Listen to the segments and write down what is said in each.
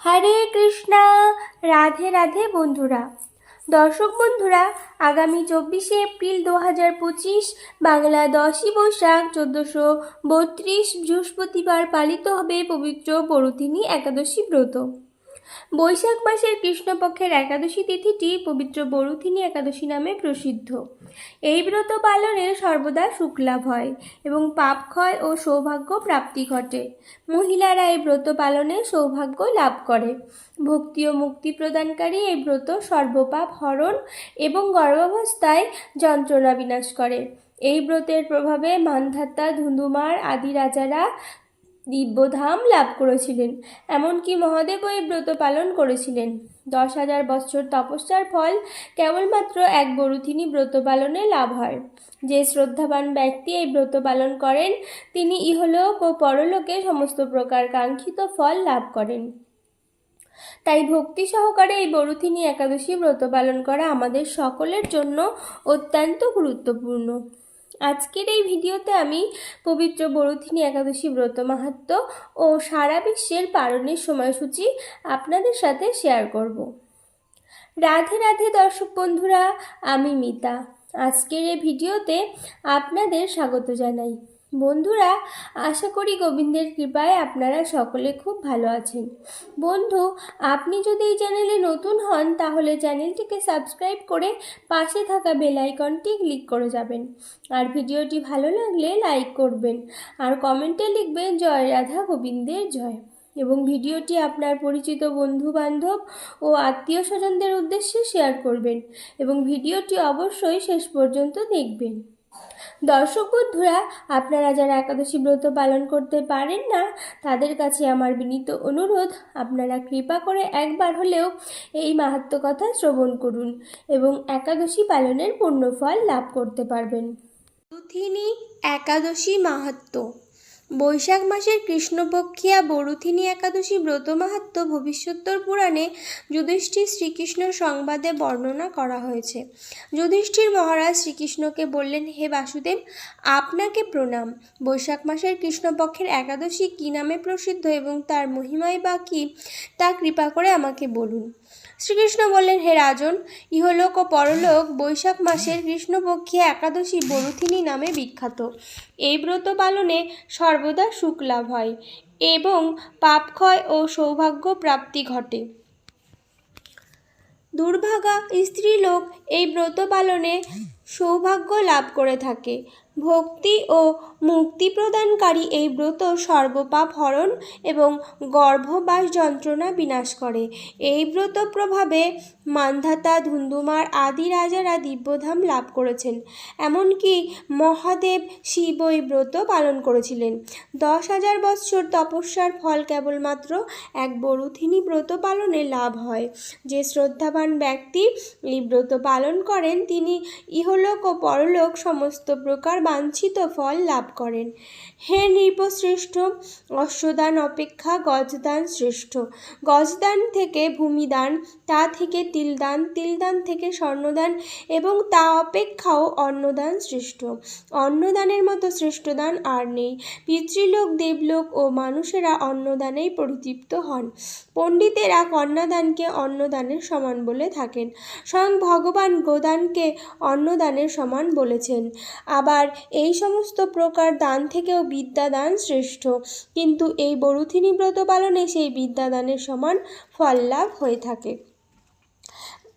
হরে কৃষ্ণা। রাধে রাধে বন্ধুরা। দর্শক বন্ধুরা, আগামী চব্বিশে এপ্রিল দু হাজার পঁচিশ, বাংলা দশই বৈশাখ, চোদ্দশো বত্রিশ বৃহস্পতিবার পালিত হবে পবিত্র পরুদিনী একাদশী ব্রত। বৈশাখ মাসের কৃষ্ণপক্ষের একাদশী তিথিটি পবিত্র বরুথিনী একাদশী নামে প্রসিদ্ধ। এই ব্রত পালনে সর্বদা শুক্লাভ হয় এবং পাপ ক্ষয় ও সৌভাগ্য প্রাপ্তি ঘটে। মহিলারা এই ব্রত পালনে সৌভাগ্য লাভ করে। ভক্তি ও মুক্তি প্রদানকারী এই ব্রত সর্বপাপ হরণ এবং গর্ভাবস্থায় যন্ত্রণা বিনাশ করে। এই ব্রতের প্রভাবে মানধাত্তা ধুন্ধুমার, আদি রাজারা দিব্যধাম লাভ করেছিলেন। এমনকি মহাদেব এই ব্রত পালন করেছিলেন। দশ হাজার বছর তপস্যার ফল কেবলমাত্র এক বরুথিনী ব্রত পালনে লাভ হয়। যে শ্রদ্ধাবান ব্যক্তি এই ব্রত পালন করেন, তিনি ইহলোক ও পরলোকে সমস্ত প্রকার কাঙ্ক্ষিত ফল লাভ করেন। তাই ভক্তি সহকারে এই বরুথিনী একাদশী ব্রত পালন করা আমাদের সকলের জন্য অত্যন্ত গুরুত্বপূর্ণ। আজকের এই ভিডিওতে আমি পবিত্র বরুথিনী একাদশী ব্রত মাহাত্ম ও সারা বিশ্বের পালনের সময়সূচি আপনাদের সাথে শেয়ার করব। রাধে রাধে দর্শক বন্ধুরা, আমি মিতা। আজকের এই ভিডিওতে আপনাদের স্বাগত জানাই। বন্ধুরা, আশা করি গোবিন্দের কৃপায় আপনারা সকলে খুব ভালো আছেন। বন্ধু, আপনি যদি এই চ্যানেলে নতুন হন, তাহলে চ্যানেলটিকে সাবস্ক্রাইব করে পাশে থাকা বেল আইকনটি ক্লিক করে যাবেন। আর ভিডিওটি ভালো লাগলে লাইক করবেন। আর কমেন্টে লিখবেন, জয় রাধা গোবিন্দের জয়। এবং ভিডিওটি আপনার পরিচিত বন্ধু বান্ধব ও আত্মীয় স্বজনদের উদ্দেশ্যে শেয়ার করবেন এবং ভিডিওটি অবশ্যই শেষ পর্যন্ত দেখবেন। দর্শক বন্ধুরা, আপনারা যারা একাদশী ব্রত পালন করতে পারেন না, তাদের কাছে আমার বিনীত অনুরোধ, আপনারা কৃপা করে একবার হলেও এই মাহাত্ম কথা শ্রবণ করুন এবং একাদশী পালনের পুণ্যফল লাভ করতে পারবেন। তিনি একাদশী মাহাত্ম বৈশাখ মাসের কৃষ্ণপক্ষিয়া বরুথিনী একাদশী ব্রত মাহাত্ম ভবিষ্যোত্তর পুরাণে যুধিষ্ঠির শ্রীকৃষ্ণ সংবাদে বর্ণনা করা হয়েছে। যুধিষ্ঠির মহারাজ শ্রীকৃষ্ণকে বললেন, হে বাসুদেব, আপনাকে প্রণাম। বৈশাখ মাসের কৃষ্ণপক্ষের একাদশী কী নামে প্রসিদ্ধ এবং তার মহিমাই বা কী, তা কৃপা করে আমাকে বলুন। শ্রীকৃষ্ণ বললেন, হে রাজন, ইহলোক ও পরলোক বৈশাখ মাসের কৃষ্ণপক্ষে একাদশী বরুথিনী নামে বিখ্যাত। এই ব্রত পালনে সর্বদা সুখ লাভ হয় এবং পাপক্ষয় ও সৌভাগ্য প্রাপ্তি ঘটে। দুর্ভাগা স্ত্রীলোক এই ব্রত পালনে সৌভাগ্য লাভ করে থাকে। ভক্তি ও মুক্তি প্রদানকারী এই ব্রত সর্বপাপ হরণ এবং গর্ভবাস যন্ত্রণা বিনাশ করে। এই ব্রত প্রভাবে মান্ধাতা, ধুন্দুমার আদি রাজারা দিব্যধাম লাভ করেছেন। এমনকি মহাদেব শিব এই ব্রত পালন করেছিলেন। দশ হাজার বৎসর তপস্যার ফল কেবলমাত্র এক বরুথিনী ব্রত পালনে লাভ হয়। যে শ্রদ্ধাবান ব্যক্তি এই ব্রত পালন করেন, তিনি ইহলোক ও পরলোক সমস্ত প্রকার বাঞ্ছিত ফল লাভ করেন। হে নৃপশ্রেষ্ঠ, অশ্বদান অপেক্ষা গজদান শ্রেষ্ঠ। গজদান থেকে ভূমিদান, তা থেকে তিলদান তিলদান থেকে স্বর্ণদান এবং তা অপেক্ষাও অন্নদান শ্রেষ্ঠ। অন্নদানের মতো শ্রেষ্ঠ দান আর নেই। পিতৃলোক, দেবলোক ও মানুষেরা অন্নদানেই পরিতৃপ্ত হন। পণ্ডিতেরা কন্যাদানকে অন্নদানের সমান বলে থাকেন। স্বয়ং ভগবান গোদানকে অন্নদানের সমান বলেছেন। আবার এই সমস্ত প্রকার দান থেকেও বিদ্যাদান শ্রেষ্ঠ। কিন্তু এই বরুথিনী ব্রত পালনে সেই বিদ্যাদানের সমান ফল লাভ হয়ে থাকে।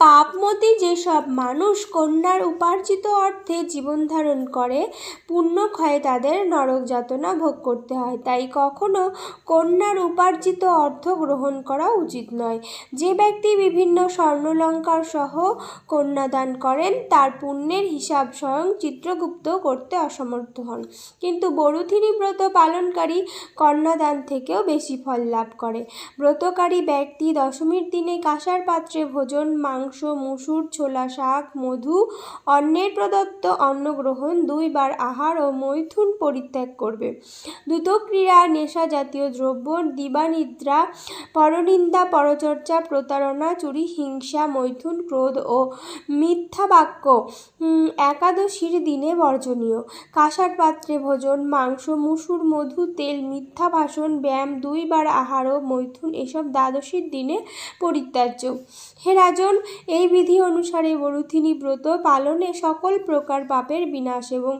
পাপমতি যেসব মানুষ কন্যার উপার্জিত অর্থে জীবন ধারণ করে পুণ্যক্ষয়ে তাদের নরক যাতনা ভোগ করতে হয়। তাই কখনো কন্যার উপার্জিত অর্থ গ্রহণ করা উচিত নয়। যে ব্যক্তি বিভিন্ন স্বর্ণলঙ্কার সহ কন্যাদান করেন, তার পুণ্যের হিসাব স্বয়ং চিত্রগুপ্ত করতে অসমর্থ হন। কিন্তু বরুথিনী ব্রত পালনকারী কন্যাদান থেকেও বেশি ফল লাভ করে। ব্রতকারী ব্যক্তি দশমীর দিনে কাঁসার পাত্রে ভোজন, মাংস মাংস, মুসুর, ছোলা শাক, মধু অন্যের প্রদত্ত অন্ন গ্রহণ দুইবার আহার ও মৈথুন পরিত্যাগ করবে। দ্রুতক্রিয়া নেশা জাতীয় দ্রব্য, দিবানিদ্রা, পরনিন্দা, পরচর্চা, প্রতারণা, চুরি, হিংসা, মৈথুন, ক্রোধ ও মিথ্যা বাক্য একাদশীর দিনে বর্জনীয়। কাঁসার পাত্রে ভোজন, মাংস, মুসুর, মধু, তেল, মিথ্যা ভাষণ, ব্যায়াম দুইবার আহার ও মৈথুন এসব দ্বাদশীর দিনে পরিত্যাজ্য। হে রাজন এই বিধি অনুসারে বরুথিনী ব্রত পালনে সকল প্রকার পাপের বিনাশ এবং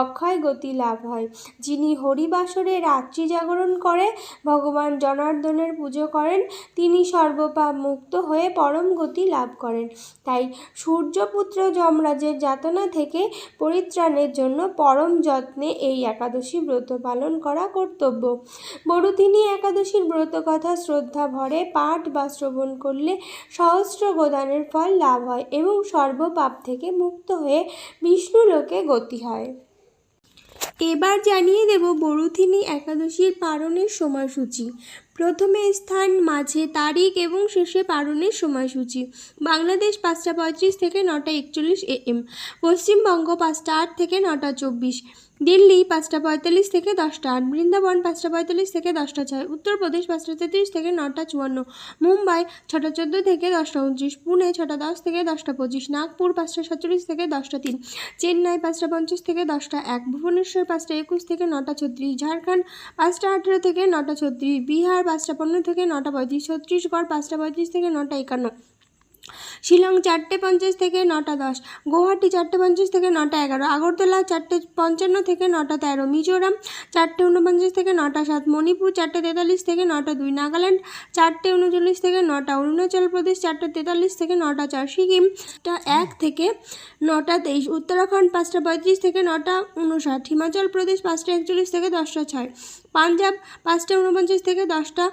অক্ষয় গতি লাভ হয়। যিনি হরিবাসরে রাত্রি জাগরণ করে, ভগবান জনার্দনের পুজো করেন, তিনি সর্বপাপ মুক্ত হয়ে পরম গতি লাভ করেন। তাই সূর্যপুত্র যমরাজের যাতনা থেকে পরিত্রাণের জন্য পরম যত্নে এই একাদশী ব্রত পালন করা কর্তব্য। বড়ুদিনী একাদশীর ব্রত কথা শ্রদ্ধা ভরে পাঠ বা শ্রবণ করলে সহস্র গোদানের ফল লাভ হয় এবং সর্বপাপ থেকে মুক্ত হয়ে বিষ্ণু লোকে গতি হয়। এবার জানিয়ে দেব বরুথিনী একাদশীর পালনের সময়সূচি। প্রথমে স্থান, মাঝে তারিখ এবং শেষে পালনের সময়সূচি। বাংলাদেশ পাঁচটা পঁয়ত্রিশ থেকে নটা একচল্লিশ এ এম। পশ্চিমবঙ্গ পাঁচটা আট থেকে নটা চব্বিশ। দিল্লি পাঁচটা পঁয়তাল্লিশ থেকে দশটা আট বৃন্দাবন পাঁচটা পঁয়তাল্লিশ থেকে দশটা ছয়, উত্তরপ্রদেশ পাঁচটা তেত্রিশ থেকে নটা চুয়ান্ন, মুম্বাই ছটা চোদ্দ থেকে দশটা উনত্রিশ, পুনে ছটা দশ থেকে দশটা পঁচিশ, নাগপুর পাঁচটা সাতচল্লিশ থেকে দশটা তিন, চেন্নাই পাঁচটা পঞ্চাশ থেকে দশটা এক, ভুবনেশ্বর পাঁচটা একুশ থেকে নটা ছত্রিশ, ঝাড়খণ্ড পাঁচটা আঠেরো থেকে নটা ছত্রিশ, বিহার পাঁচটা পনেরো থেকে নটা পঁয়ত্রিশ, ছত্তিশগড় পাঁচটা পঁয়ত্রিশ থেকে নটা একান্ন শিলং চারটে পঞ্চাশ থেকে নটা দশ গুয়াহাটি চারটে পঞ্চাশ থেকে নটা এগারো, আগরতলা চারটে পঞ্চান্ন থেকে নটা তেরো, মিজোরাম চারটে উনপঞ্চাশ থেকে নটা সাত, মণিপুর চারটে তেতাল্লিশ থেকে নটা দুই, নাগাল্যান্ড চারটে উনচল্লিশ থেকে নটা, অরুণাচল প্রদেশ চারটে তেতাল্লিশ থেকে নটা চার, সিকিম টা এক থেকে নটা তেইশ, উত্তরাখণ্ড পাঁচটা পঁয়ত্রিশ থেকে নটা উনষাট হিমাচল প্রদেশ পাঁচটা একচল্লিশ থেকে দশটা ছয়, পাঞ্জাব পাঁচটা উনপঞ্চাশ থেকে দশটা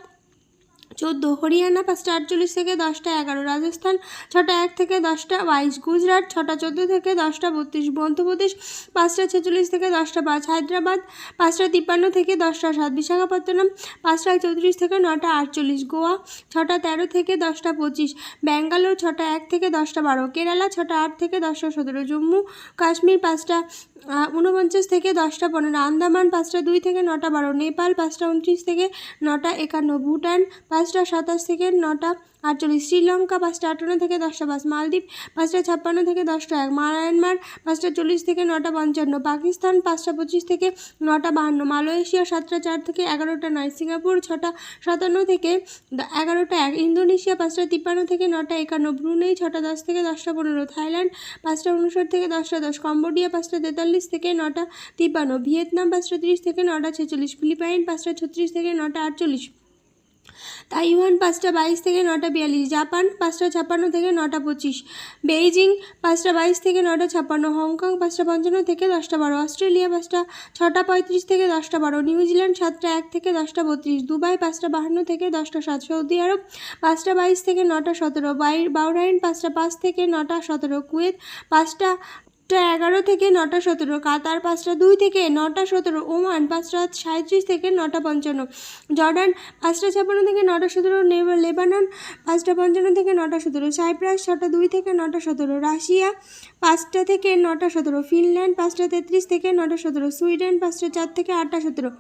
চোদ্দ, হরিয়ানা পাঁচটা, আটচল্লিশ থেকে দশটা, এগারো রাজস্থান, ছটা এক থেকে দশটা, বাইশ গুজরাট, ছটা চোদ্দ থেকে দশটা বত্রিশ মধ্যপ্রদেশ, পাঁচটা ছেচল্লিশ থেকে দশটা পাঁচ হায়দ্রাবাদ, পাঁচটা তিপ্পান্ন থেকে দশটা সাত বিশাখাপত্তনম, পাঁচটা চৌত্রিশ থেকে নটা আটচল্লিশ গোয়া, ছটা তেরো থেকে দশটা পঁচিশ ব্যাঙ্গালোর, ছটা এক থেকে দশটা বারো কেরালা, ছটা আট থেকে দশটা সতেরো জম্মু, কাশ্মীর পাঁচটা ঊনপঞ্চাশ থেকে দশটা পনেরো, আন্দামান পাঁচটা দুই থেকে নটা বারো, নেপাল পাঁচটা উনত্রিশ থেকে নটা একান্ন, ভুটান পাঁচটা সাতাশ থেকে নটা আটচল্লিশ, শ্রীলঙ্কা পাঁচটা আটান্ন থেকে দশটা পাঁচ মালদ্বীপ পাঁচটা ছাপ্পান্ন থেকে দশটা এক, মায়ানমার পাঁচটা চল্লিশ থেকে নটা পঞ্চান্ন, পাকিস্তান পাঁচটা পঁচিশ থেকে নটা বাহান্ন, মালয়েশিয়া সাতটা চার থেকে এগারোটা নয়, সিঙ্গাপুর ছটা সাতান্ন থেকে এগারোটা এক, ইন্দোনেশিয়া পাঁচটা তিপ্পান্ন থেকে নটা একান্ন, ব্রুনেই ছটা দশ থেকে দশটা পনেরো, থাইল্যান্ড পাঁচটা উনষাট থেকে দশটা দশ, কম্বোডিয়া পাঁচটা তেতাল্লিশ থেকে নটা তিপ্পান্ন, ভিয়েতনাম পাঁচটা তিরিশ থেকে নটা ছেচল্লিশ, ফিলিপাইন পাঁচটা ছত্রিশ থেকে নটা আটচল্লিশ। তাইওয়ান পাঁচটা বাইশ থেকে নটা বিয়াল্লিশ, জাপান পাঁচটা ছাপ্পান্ন থেকে নটা পঁচিশ, বেইজিং পাঁচটা বাইশ থেকে নটা ছাপ্পান্ন, হংকং পাঁচটা পঞ্চান্ন থেকে দশটা বারো, অস্ট্রেলিয়া পাঁচটা ছটা পঁয়ত্রিশ থেকে দশটা বারো, নিউজিল্যান্ড সাতটা এক থেকে দশটা বত্রিশ, দুবাই পাঁচটা বাহান্ন থেকে দশটা সাত, সৌদি আরব পাঁচটা বাইশ থেকে নটা সতেরো, বাই বাউরাইন পাঁচটা পাঁচ থেকে নটা সতেরো, কুয়েত পাঁচটা টা এগারো থেকে নটা সতেরো কাতার পাঁচটা দুই থেকে নটা সতেরো ওমান পাঁচটা সাঁত্রিশ থেকে নটা পঞ্চান্ন জর্ডান পাঁচটা ছাপ্পান্ন থেকে নটা সতেরো লেবানন পাঁচটা পঞ্চান্ন থেকে নটা সতেরো সাইপ্রাস ছটা দুই থেকে নটা সতেরো রাশিয়া পাঁচটা থেকে নটা সতেরো ফিনল্যান্ড পাঁচটা তেত্রিশ থেকে নটা সতেরো সুইডেন পাঁচটা চার থেকে আটটা সতেরো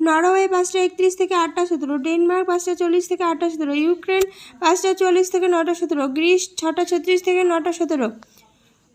নরওয়ে পাঁচটা একত্রিশ থেকে আটটা সতেরো ডেনমার্ক পাঁচটা চল্লিশ থেকে আটটা সতেরো ইউক্রেন পাঁচটা চল্লিশ থেকে নটা সতেরো গ্রিস ছটা ছত্রিশ থেকে নটা সতেরো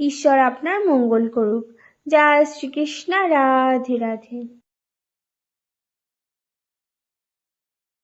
ঈশ্বর আপনার মঙ্গল করুক। জয় শ্রীকৃষ্ণ রাধে রাধে।